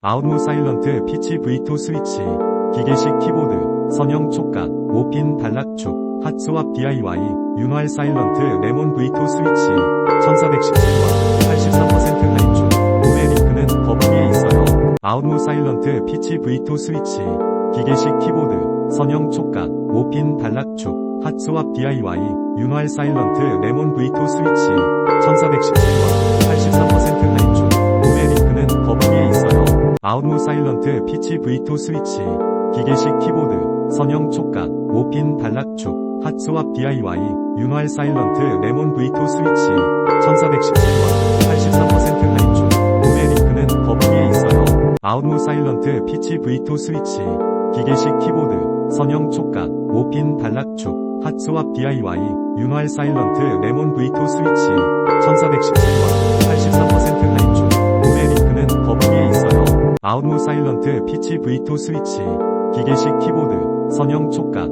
아웃무 사일런트 피치 V2 스위치, 기계식 키보드, 선형 촉각, 5핀 단락축, 핫스왑 DIY, 윤활 사일런트 레몬 V2 스위치, 1417와 83% 할인 중, 구매 링크는 더보기에 있어요. 아웃무 사일런트 피치 V2 스위치, 기계식 키보드, 선형 촉각, 5핀 단락축, 핫스왑 DIY, 윤활 사일런트 레몬 V2 스위치, 1417와 아웃무 사일런트 피치 V2 스위치, 기계식 키보드, 선형 촉각, 5핀 단락축, 핫스왑 DIY, 윤활 사일런트 레몬 V2 스위치, 1417와 83% 할인 중, 구매 링크는 더보기에 있어요. 아웃무 사일런트 피치 V2 스위치, 기계식 키보드, 선형 촉각, 5핀 단락축, 핫스왑 DIY, 윤활 사일런트 레몬 V2 스위치, 아웃무 사일런트 피치 V2 스위치, 기계식 키보드, 선형 촉각,